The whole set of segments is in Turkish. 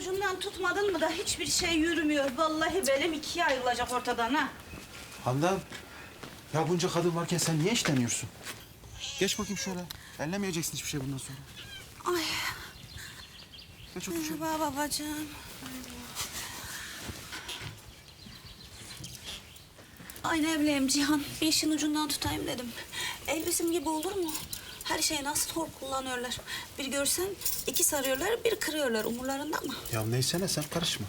ucundan tutmadın mı da hiçbir şey yürümüyor. Vallahi belim ikiye ayrılacak ortadan ha. Handan. Ya bunca kadın varken sen niye işleniyorsun? Geç bakayım şöyle. Ellemeyeceksin hiçbir şey bundan sonra. Ay Geç otur şöyle. merhaba babacığım. Ay ne bileyim Cihan, bir işin ucundan tutayım dedim. El bizim gibi olur mu? Her şeyi nasıl hor kullanıyorlar. Bir görsen iki sarıyorlar, bir kırıyorlar. Umurlarında mı? Ya neyse ne sen karışma.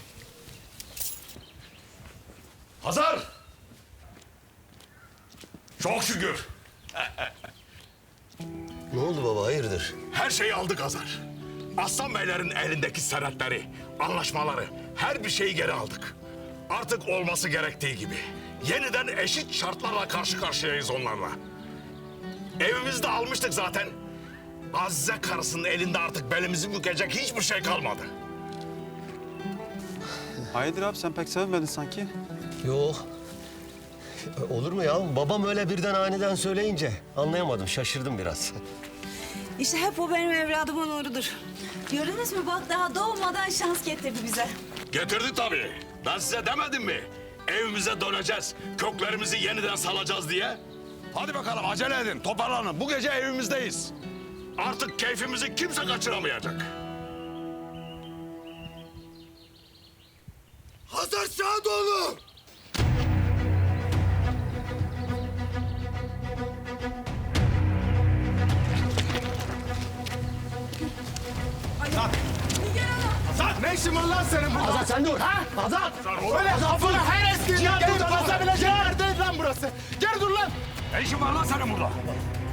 Hazar! Çok şükür. Ne oldu baba hayırdır? Her şeyi aldık Hazar. Aslan Beylerin elindeki senetleri, anlaşmaları, her bir şeyi geri aldık. Artık olması gerektiği gibi. Yeniden eşit şartlarla karşı karşıyayız onlarla. Evimizi de almıştık zaten. Azize karısının elinde artık belimizi bükecek hiçbir şey kalmadı. Hayırdır abi sen pek sevinmedin sanki. Yok. Olur mu ya? Babam öyle birden aniden söyleyince anlayamadım, şaşırdım biraz. İşte hep o benim evladımın uğrudur. Gördünüz mü bak daha doğmadan şans getirdi bize. Getirdi tabii. Ben size demedim mi? Evimize döneceğiz, köklerimizi yeniden salacağız diye. Hadi bakalım acele edin, toparlanın. Bu gece evimizdeyiz. Artık keyfimizi kimse kaçıramayacak. Hazar Şadoğlu! Ne işin var lan senin burada? Hazar sen dur! Ha? Hazar! Öyle kafana her estiğinden gelip basabileceğin yer değil lan burası. Geri dur lan. Ne işin var lan senin burada?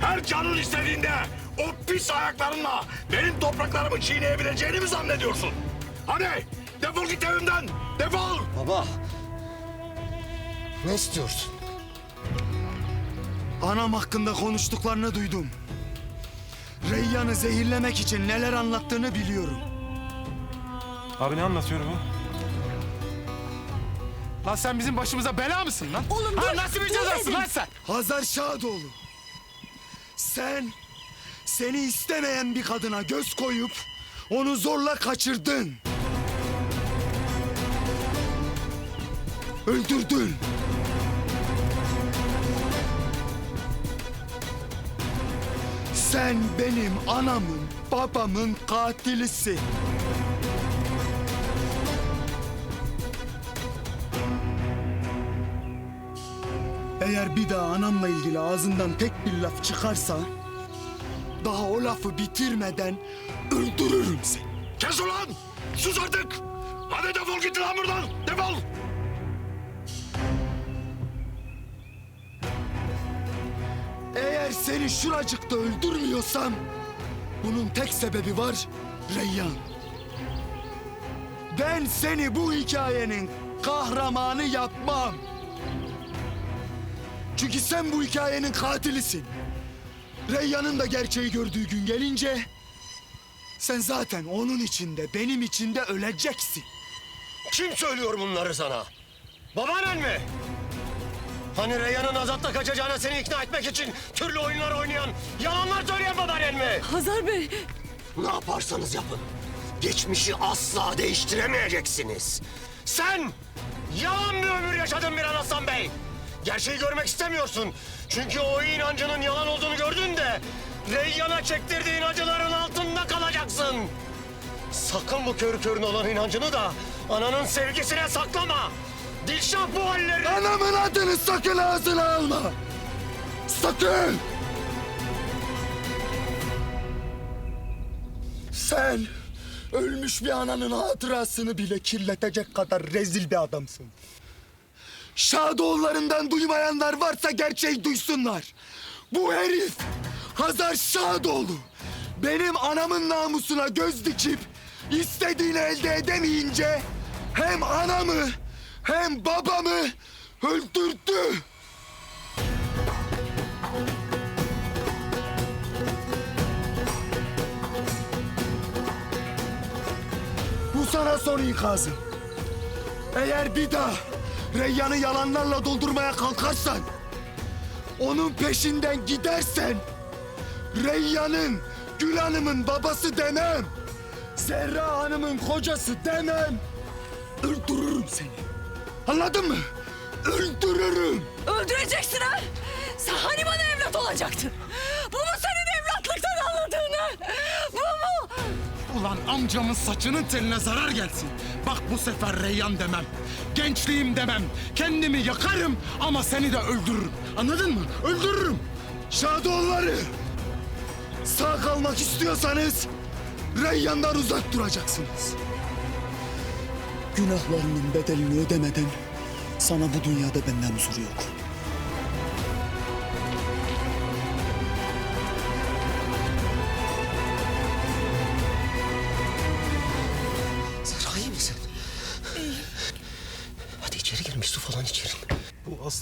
Her canın istediğinde o pis ayaklarınla benim topraklarımı çiğneyebileceğini mi zannediyorsun? Hadi defol git evimden, defol! Baba! Ne istiyorsun? Anam hakkında konuştuklarını duydum. Reyyan'ı zehirlemek için neler anlattığını biliyorum. Abi ne anlatıyor bu? Lan sen bizim başımıza bela mısın lan? Oğlum ha, dur, Nasıl bir dur cezasın dedim. lan sen? Hazar Şadoğlu. Sen seni istemeyen bir kadına göz koyup onu zorla kaçırdın. Öldürdün. Sen benim anamın, babamın katilisin. Eğer bir daha anamla ilgili ağzından tek bir laf çıkarsa... ...daha o lafı bitirmeden öldürürüm seni. Kes ulan! Sus artık! Hadi defol git lan buradan, defol! Eğer seni şuracıkta öldürmüyorsam... ...bunun tek sebebi var Reyyan. Ben seni bu hikayenin kahramanı yapmam. Çünkü sen bu hikayenin katilisin. Reyyan'ın da gerçeği gördüğü gün gelince... ...sen zaten onun içinde, benim içinde öleceksin. Kim söylüyor bunları sana? Babaannen mi? Hani Reyhan'ın Azat'la kaçacağına seni ikna etmek için türlü oyunlar oynayan, yalanlar söyleyen babaannen mi? Hazar Bey. Ne yaparsanız yapın. Geçmişi asla değiştiremeyeceksiniz. Sen yalan bir ömür yaşadın bir Aslan Bey. Gerçeği görmek istemiyorsun. Çünkü o inancının yalan olduğunu gördün de... ...Reyyan'a çektirdiğin acıların altında kalacaksın. Sakın bu körü körün olan inancını da... ...ananın sevgisine saklama. Dilşah bu halleri... Anamın adını sakın ağzına alma. Sakın! Sen ölmüş bir ananın hatırasını bile kirletecek kadar rezil bir adamsın. Şadoğullarından duymayanlar varsa gerçeği duysunlar. Bu herif Hazar Şadoğlu benim anamın namusuna göz dikip istediğini elde edemeyince hem anamı hem babamı öldürdü. Bu sana son ikazım. Eğer bir daha Reyyan'ı yalanlarla doldurmaya kalkarsan... ...onun peşinden gidersen... ...Reyyan'ın Gül Hanım'ın babası demem. Zehra Hanım'ın kocası demem. Öldürürüm seni. Anladın mı? Öldürürüm. Öldüreceksin ha? Sen hani evlat olacaktın? Ulan amcamın saçının teline zarar gelsin. Bak bu sefer Reyyan demem. Gençliğim demem. Kendimi yakarım ama seni de öldürürüm. Anladın mı? Öldürürüm. Şadoğulları. Sağ kalmak istiyorsanız Reyyan'dan uzak duracaksınız. Günahlarının bedelini ödemeden sana bu dünyada benden huzur yok.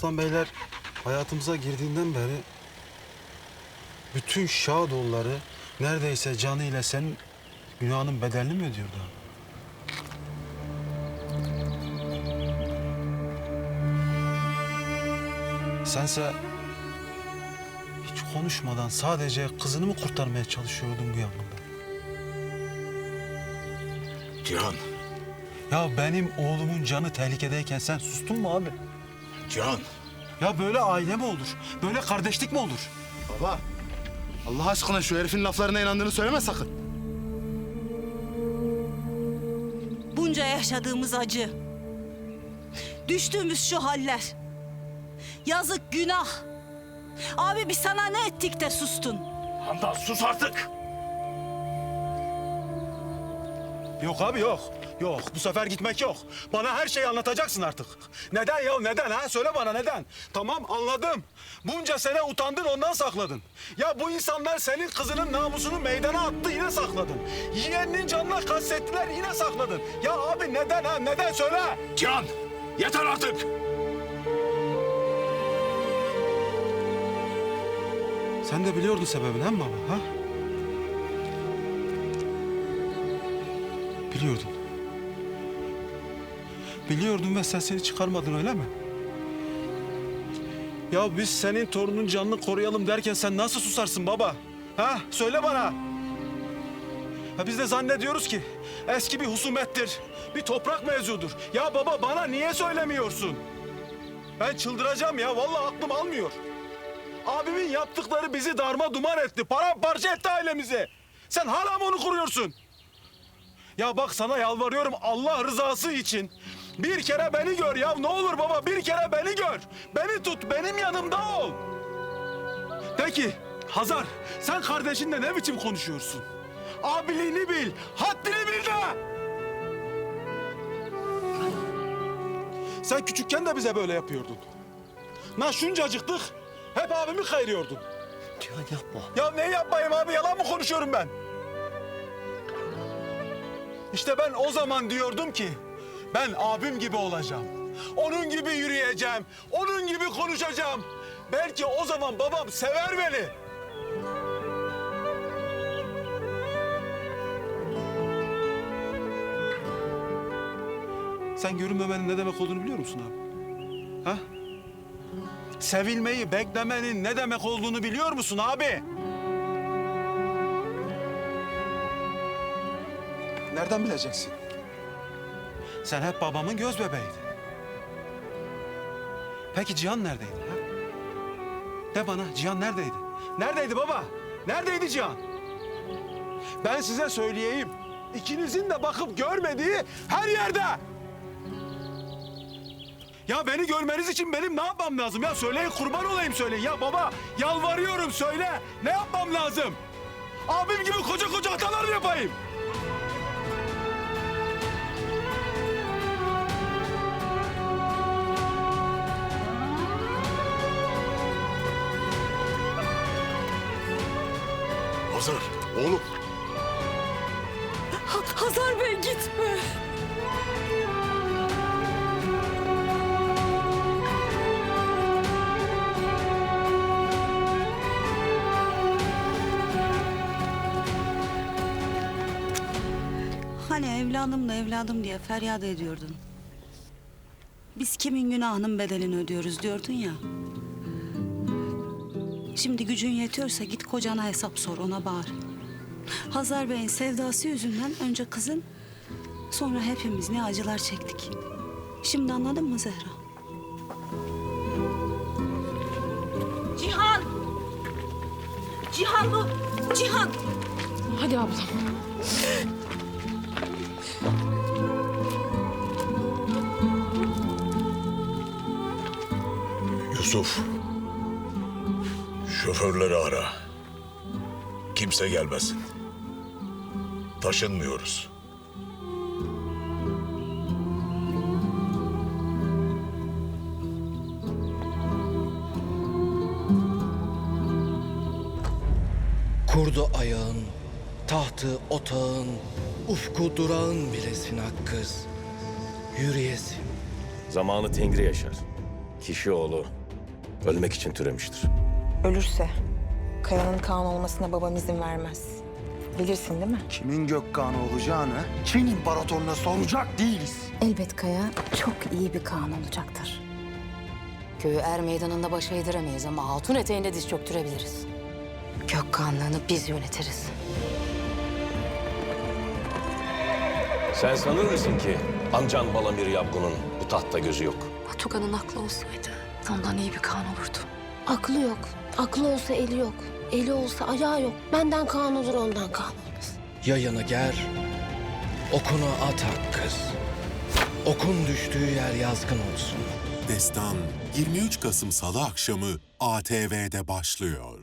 Aslan Beyler hayatımıza girdiğinden beri bütün Şadoğulları neredeyse canıyla senin günahının bedelini mi ödüyordu? Sense hiç konuşmadan sadece kızını mı kurtarmaya çalışıyordun bu yangında? Cihan, Ya benim oğlumun canı tehlikedeyken sen sustun mu abi? Cihan. Ya böyle aile mi olur? Böyle kardeşlik mi olur? Baba, Allah aşkına şu herifin laflarına inandığını söyleme sakın. Bunca yaşadığımız acı. Düştüğümüz şu haller. Yazık günah. Abi biz sana ne ettik de sustun? Handan sus artık. Yok abi yok. Yok bu sefer gitmek yok. Bana her şeyi anlatacaksın artık. Neden ya neden ha? Söyle bana neden? Tamam anladım. Bunca sene utandın ondan sakladın. Ya bu insanlar senin kızının namusunu meydana attı yine sakladın. Yeğeninin canına kastettiler yine sakladın. Ya abi neden ha neden söyle. Cihan, yeter artık. Sen de biliyordun sebebini hem baba ha? Biliyordun. Biliyordun ve sesini çıkarmadın öyle mi? Ya biz senin torunun canını koruyalım derken sen nasıl susarsın baba? Ha? Söyle bana. Ha biz de zannediyoruz ki eski bir husumettir. Bir toprak mevzudur. Ya baba bana niye söylemiyorsun? Ben çıldıracağım ya. Vallahi aklım almıyor. Abimin yaptıkları bizi darma duman etti. Paramparça etti ailemizi. Sen hala mı onu kuruyorsun? Ya bak sana yalvarıyorum Allah rızası için. Bir kere beni gör ya. Ne olur baba bir kere beni gör. Beni tut benim yanımda ol. Peki Hazar sen kardeşinle ne biçim konuşuyorsun? Abiliğini bil, haddini bil de. Sen küçükken de bize böyle yapıyordun. Na şuncacıktık, hep abimi kayırıyordun. Cihan yapma. Ya ne yapmayayım abi, yalan mı konuşuyorum ben? İşte ben o zaman diyordum ki, ben abim gibi olacağım. Onun gibi yürüyeceğim, onun gibi konuşacağım. Belki o zaman babam sever beni. Sen görünmemenin ne demek olduğunu biliyor musun abi? Ha? Sevilmeyi beklemenin ne demek olduğunu biliyor musun abi? Nereden bileceksin? Sen hep babamın göz bebeğiydin. Peki Cihan neredeydi? Ha? De bana Cihan neredeydi? Neredeydi baba? Neredeydi Cihan? Ben size söyleyeyim. İkinizin de bakıp görmediği her yerde. Ya beni görmeniz için benim ne yapmam lazım? Ya söyleyin kurban olayım söyleyin. Ya baba yalvarıyorum söyle. Ne yapmam lazım? Abim gibi koca koca hatalar mı yapayım? Hazır, oğlum. Hazar Bey gitme. Hani evladım da evladım diye feryat ediyordun. Biz kimin günahının bedelini ödüyoruz diyordun ya. Şimdi gücün yetiyorsa git kocana hesap sor ona bağır. Hazar Bey'in sevdası yüzünden önce kızın sonra hepimiz ne acılar çektik. Şimdi anladın mı Zehra? Cihan! Cihan bu! Cihan! Hadi ablam. Yusuf. Şoförleri ara. Kimse gelmesin. Taşınmıyoruz. Kurdu ayağın, tahtı otağın, ufku durağın bilesin hakkız. Yürüyesin. Zamanı Tengri yaşar. Kişi oğlu ölmek için türemiştir. Ölürse Kaya'nın Kaan olmasına babam izin vermez. Bilirsin değil mi? Kimin Gökkan'ı olacağını Çin imparatoruna soracak değiliz. Elbet Kaya çok iyi bir Kaan olacaktır. Köyü er meydanında baş eğdiremeyiz ama hatun eteğinde diz çöktürebiliriz. Gökkanlığını biz yönetiriz. Sen sanır mısın ki amcan Balamir Yabgun'un bu tahtta gözü yok? Batukan'ın aklı olsaydı ondan iyi bir Kaan olurdu. Aklı yok. Aklı olsa eli yok. Eli olsa ayağı yok. Benden Kaan olur ondan Kaan olmaz. Yayını ger, okunu at hakkız. Okun düştüğü yer yazgın olsun. Destan 23 Kasım Salı akşamı ATV'de başlıyor.